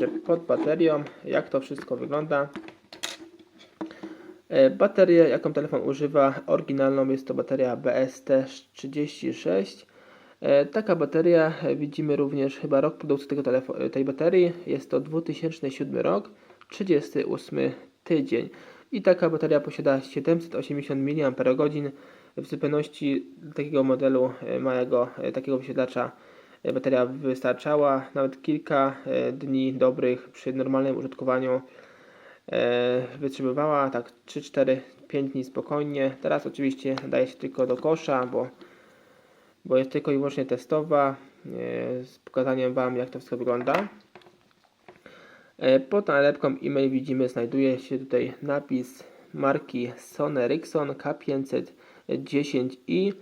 jeszcze pod baterią, jak to wszystko wygląda. E, Baterię, jaką telefon używa, oryginalną jest to bateria BST36. E, Taka bateria, e, widzimy również chyba rok produkcji tego tej baterii, jest to 2007 rok, 38 tydzień. I taka bateria posiada 780 mAh, w zupełności takiego modelu małego, takiego wysiadacza e, bateria wystarczała nawet kilka e, dni dobrych przy normalnym użytkowaniu e, wytrzymywała tak 3, 4, 5 dni spokojnie. Teraz oczywiście nadaje się tylko do kosza, bo, bo jest tylko i wyłącznie testowa e, z pokazaniem Wam jak to wszystko wygląda. E, Pod nalepką e-mail widzimy znajduje się tutaj napis marki Sony Ericsson K510i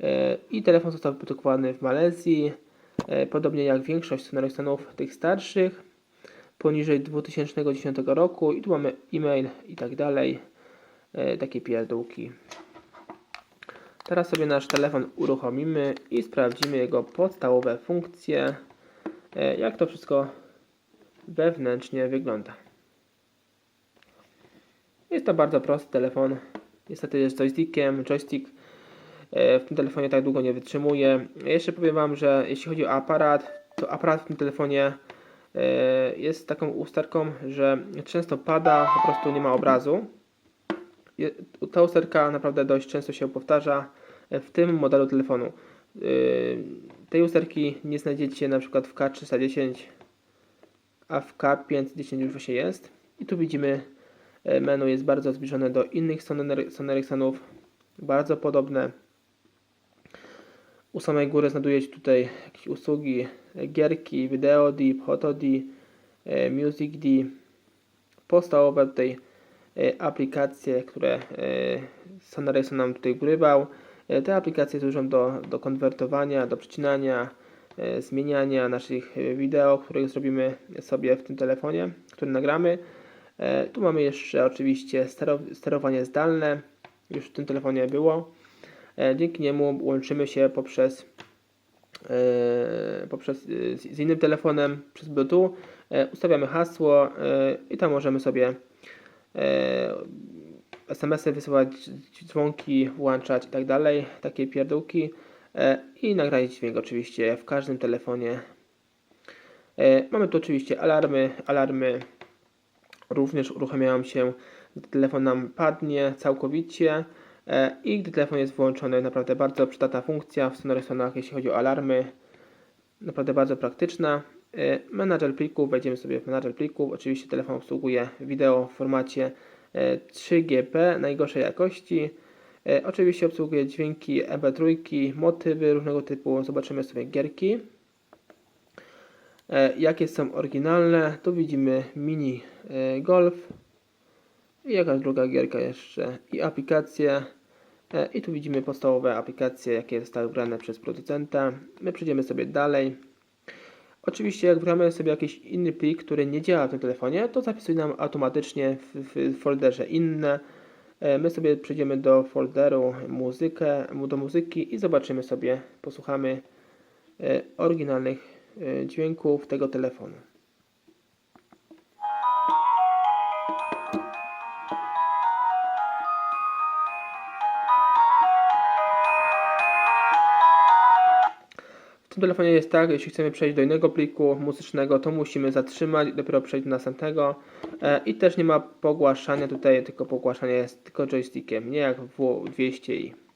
e, i telefon został wyprodukowany w Malezji. E, Podobnie jak większość Sony Ericssonów tych starszych poniżej 2010 roku i tu mamy e-mail i tak dalej, e, takie pierdółki. Teraz sobie nasz telefon uruchomimy i sprawdzimy jego podstawowe funkcje, e, jak to wszystko wewnętrznie wygląda. Jest to bardzo prosty telefon, niestety jest joystickiem, joystick w tym telefonie tak długo nie wytrzymuje. Jeszcze powiem Wam, że jeśli chodzi o aparat, to aparat w tym telefonie e, jest taką usterką, że często pada, po prostu nie ma obrazu. Ta usterka naprawdę dość często się powtarza e, w tym modelu telefonu. E, Tej usterki nie znajdziecie na przykład w K310, a w K510 już właśnie jest. I tu widzimy e, menu jest bardzo zbliżone do innych Sony Ericssonów, bardzo podobne. U samej góry znajduje się tutaj jakieś usługi, e, gierki, wideo D, Photo e, Music podstawowe tutaj aplikacje, które e, Ericsson nam tutaj wgrywał. E, Te aplikacje służą do, do konwertowania, do przecinania, zmieniania naszych wideo, które zrobimy sobie w tym telefonie, który nagramy. Tu mamy jeszcze oczywiście stero- sterowanie zdalne, już w tym telefonie było. E, Dzięki niemu łączymy się poprzez, e, poprzez e, z innym telefonem przez Bluetooth. Ustawiamy hasło i tam możemy sobie SMS-y wysyłać, dzwonki włączać i tak dalej, takie pierdółki i nagrać dźwięk oczywiście w każdym telefonie. Mamy tu oczywiście alarmy, alarmy również uruchamiają się, telefon nam padnie całkowicie i gdy telefon jest włączony, naprawdę bardzo przydatna funkcja w Sony Ericssonach, jeśli chodzi o alarmy, naprawdę bardzo praktyczna. E, Menadżer plików, wejdziemy sobie w menadżer plików, oczywiście telefon obsługuje wideo w formacie e, 3GP najgorszej jakości. E, Oczywiście obsługuje dźwięki MP3, motywy różnego typu, zobaczymy sobie gierki. E, Jakie są oryginalne? Tu widzimy mini e, golf i jakaś druga gierka jeszcze i aplikacje. E, I tu widzimy podstawowe aplikacje, jakie zostały wybrane przez producenta. My przejdziemy sobie dalej. Oczywiście, jak wgramy sobie jakiś inny plik, który nie działa w tym telefonie, to zapisuje nam automatycznie w, folderze inne. E, My sobie przejdziemy do folderu muzykę, do muzyki i zobaczymy sobie, posłuchamy e, oryginalnych dźwięków tego telefonu. Tym telefonie jest tak, jeśli chcemy przejść do innego pliku muzycznego, to musimy zatrzymać dopiero przejść do następnego. E, I też nie ma pogłaszania tutaj, tylko pogłaszanie jest tylko joystickiem, nie jak w W200i.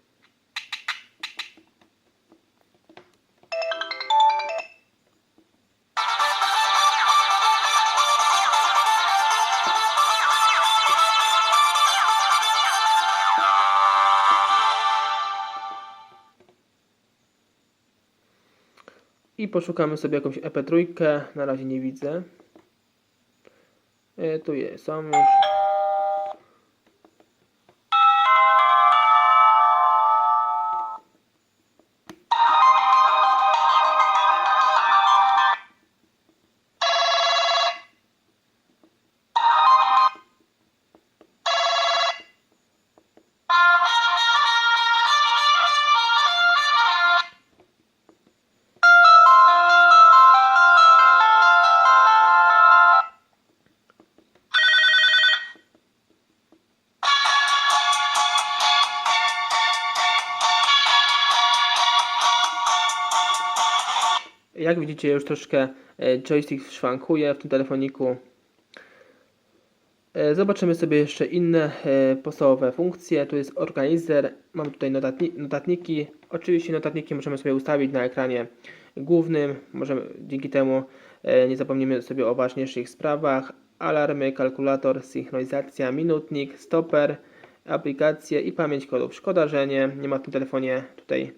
I poszukamy sobie jakąś EP3. Na razie nie widzę. E, tu jest, są już. Jak widzicie już troszkę e, joystick szwankuje w tym telefoniku. E, Zobaczymy sobie jeszcze inne e, podstawowe funkcje. Tu jest organizer, mamy tutaj notatni notatniki. Oczywiście notatniki możemy sobie ustawić na ekranie głównym. Możemy dzięki temu nie zapomnimy sobie o ważniejszych sprawach. Alarmy, kalkulator, synchronizacja, minutnik, stoper, aplikacje i pamięć kodów. Szkoda, że nie, nie ma w tym telefonie tutaj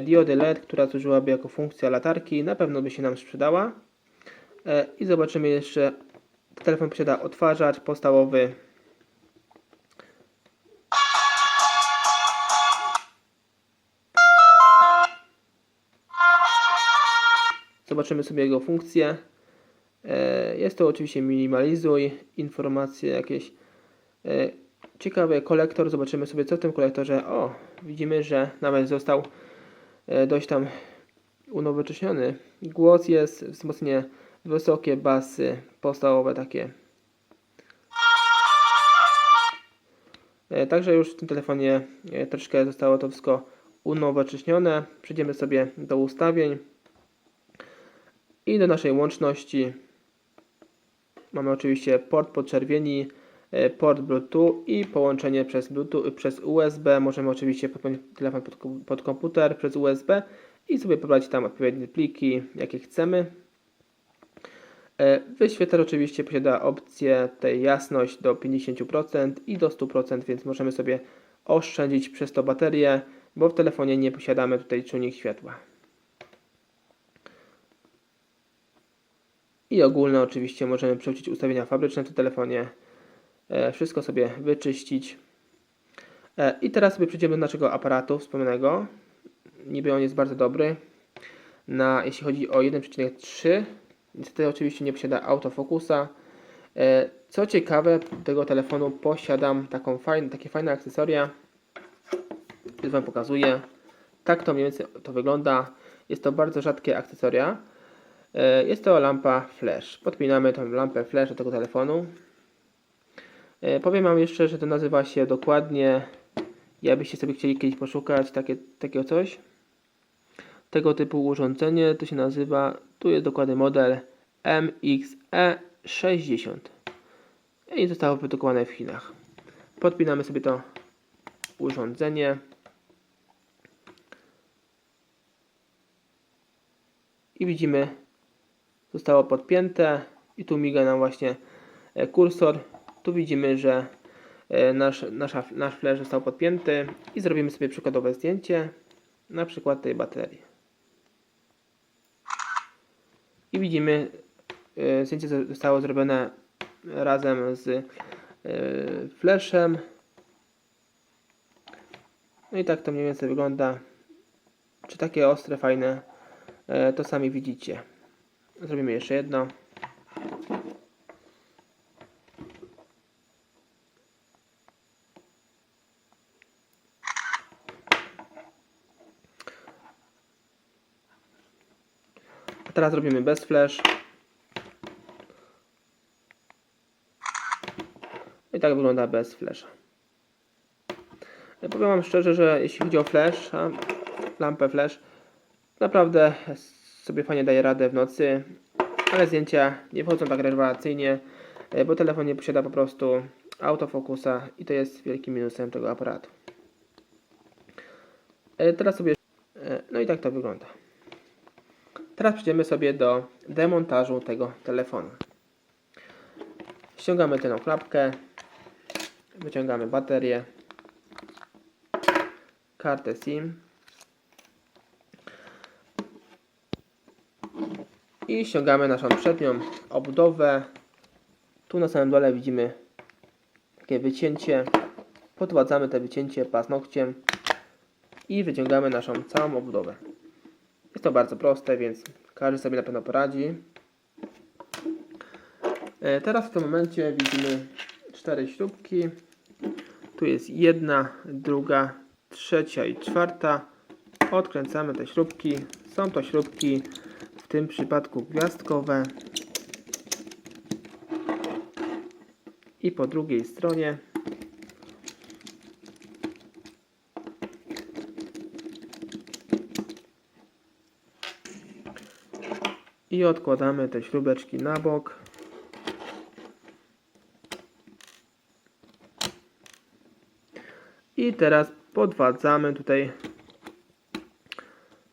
diody LED, która służyłaby jako funkcja latarki. Na pewno by się nam sprzedała. E, I zobaczymy jeszcze Telefon posiada odtwarzacz podstawowy. Zobaczymy sobie jego funkcję. E, Jest to oczywiście minimalizuj, informacje jakieś. E, Ciekawy kolektor, zobaczymy sobie co w tym kolektorze. O, widzimy, że nawet został e, dość tam unowocześniony. Głos jest, wzmocnienie wysokie basy, podstawowe takie. E, Także już w tym telefonie e, troszkę zostało to wszystko unowocześnione. Przejdziemy sobie do ustawień i do naszej łączności. Mamy oczywiście port podczerwieni, e, port Bluetooth i połączenie przez Bluetooth przez USB. Możemy oczywiście podpiąć telefon pod, pod komputer przez USB i sobie pobrać tam odpowiednie pliki, jakie chcemy. E, Wyświetlacz oczywiście posiada opcję tej jasność do 50% i do 100%, więc możemy sobie oszczędzić przez to baterię, bo w telefonie nie posiadamy tutaj czujnik światła. I ogólne oczywiście możemy przerzucić ustawienia fabryczne w telefonie, e, wszystko sobie wyczyścić. E, I teraz sobie przejdziemy do naszego aparatu wspomnianego. Niby on jest bardzo dobry. Na, jeśli chodzi o 1,3 Niestety oczywiście nie posiada autofokusa. E, Co ciekawe, tego telefonu posiadam taką fajn, takie fajne akcesoria. Już Wam pokazuję. Tak to mniej więcej to wygląda. Jest to bardzo rzadkie akcesoria. E, Jest to lampa flash. Podpinamy tą lampę flash do tego telefonu. E, Powiem Wam jeszcze, że to nazywa się dokładnie, jakbyście sobie chcieli kiedyś poszukać takie, takiego coś tego typu urządzenie to się nazywa, tu jest dokładny model MXE60 i zostało wyprodukowane w Chinach. Podpinamy sobie to urządzenie i widzimy zostało podpięte i tu miga nam właśnie e, kursor. Tu widzimy, że e, nasz, nasza, nasz flash został podpięty i zrobimy sobie przykładowe zdjęcie na przykład tej baterii. I widzimy, e, zdjęcie zo- zostało zrobione razem z e, flashem. No i tak to mniej więcej wygląda. Czy takie ostre, fajne, to sami widzicie. Zrobimy jeszcze jedno. Teraz robimy bez flash. I tak wygląda bez flasha. Powiem Wam szczerze, że jeśli chodzi o flash, lampę flash, naprawdę sobie fajnie daje radę w nocy, ale zdjęcia nie wchodzą tak rewelacyjnie, e, bo telefon nie posiada po prostu autofokusa i to jest wielkim minusem tego aparatu. E, Teraz sobie, e, no i tak to wygląda. Teraz przejdziemy sobie do demontażu tego telefonu. Ściągamy tę klapkę, wyciągamy baterię, kartę SIM i ściągamy naszą przednią obudowę. Tu na samym dole widzimy takie wycięcie. Podładzamy te wycięcie paznokciem i wyciągamy naszą całą obudowę. Jest to bardzo proste, więc każdy sobie na pewno poradzi. E, Teraz w tym momencie widzimy cztery śrubki. Tu jest jedna, druga, trzecia i czwarta. Odkręcamy te śrubki. Są to śrubki w tym przypadku gwiazdkowe. I po drugiej stronie I odkładamy te śrubeczki na bok. I teraz podwadzamy tutaj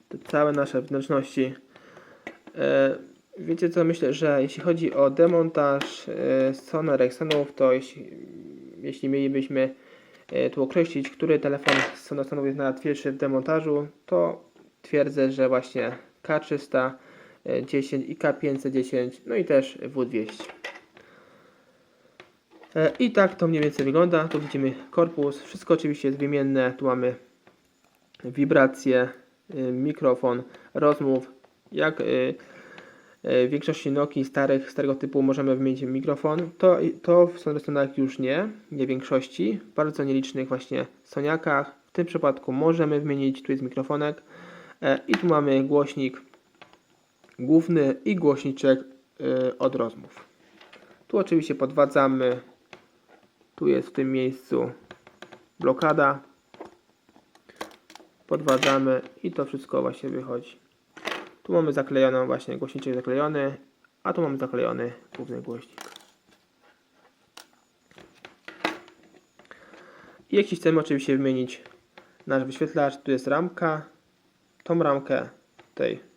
te całe nasze wnętrzności. E, wiecie co, myślę, że jeśli chodzi o demontaż e, Sony Ericssonów, to jeśli, jeśli mielibyśmy e, tu określić, który telefon z Sony Ericssonów jest najłatwiejszy w demontażu, to twierdzę, że właśnie K300, e, 10 i K510, no i też W200. E, I tak to mniej więcej wygląda. Tu widzimy korpus. Wszystko oczywiście jest wymienne. Tu mamy wibracje, y, mikrofon, rozmów. Jak y, y, w większości Nokii starych, starego typu możemy wymienić mikrofon, to, to w Sonrestonach już nie, nie większości. W bardzo nielicznych właśnie Soniakach. W tym przypadku możemy wymienić, tu jest mikrofonek e, i tu mamy głośnik główny i głośniczek y, od rozmów. Tu oczywiście podwadzamy. Tu jest w tym miejscu blokada. Podwadzamy i to wszystko właśnie wychodzi. Tu mamy zaklejoną właśnie głośniczek zaklejony, a tu mamy zaklejony główny głośnik. I jeśli chcemy oczywiście wymienić nasz wyświetlacz, tu jest ramka. Tą ramkę tej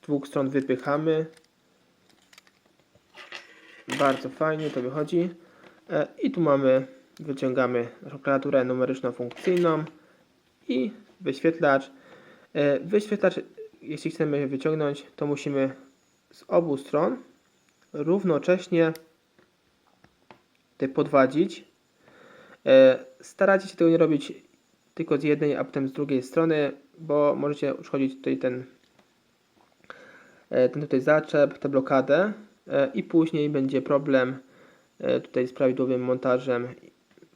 z dwóch stron wypychamy. Bardzo fajnie to wychodzi. E, I tu mamy, wyciągamy naszą klawiaturę numeryczną funkcyjną i wyświetlacz. E, Wyświetlacz, jeśli chcemy wyciągnąć, to musimy z obu stron równocześnie tutaj podwadzić. E, Starajcie się tego nie robić tylko z jednej, a potem z drugiej strony, bo możecie uszkodzić tutaj ten, ten tutaj zaczep, tę blokadę e, i później będzie problem e, tutaj z prawidłowym montażem.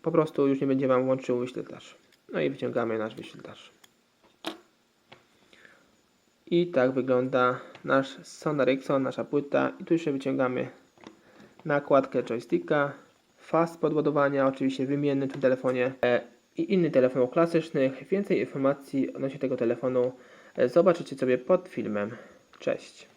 Po prostu już nie będzie Wam łączył wyświetlacz. No i wyciągamy nasz wyświetlacz. I tak wygląda nasz Sony Ericsson, nasza płyta. I tu jeszcze wyciągamy nakładkę joysticka, fast podładowania, oczywiście wymienny w tym telefonie e, i inny telefonów klasycznych. Więcej informacji odnośnie tego telefonu e, zobaczycie sobie pod filmem. Cześć.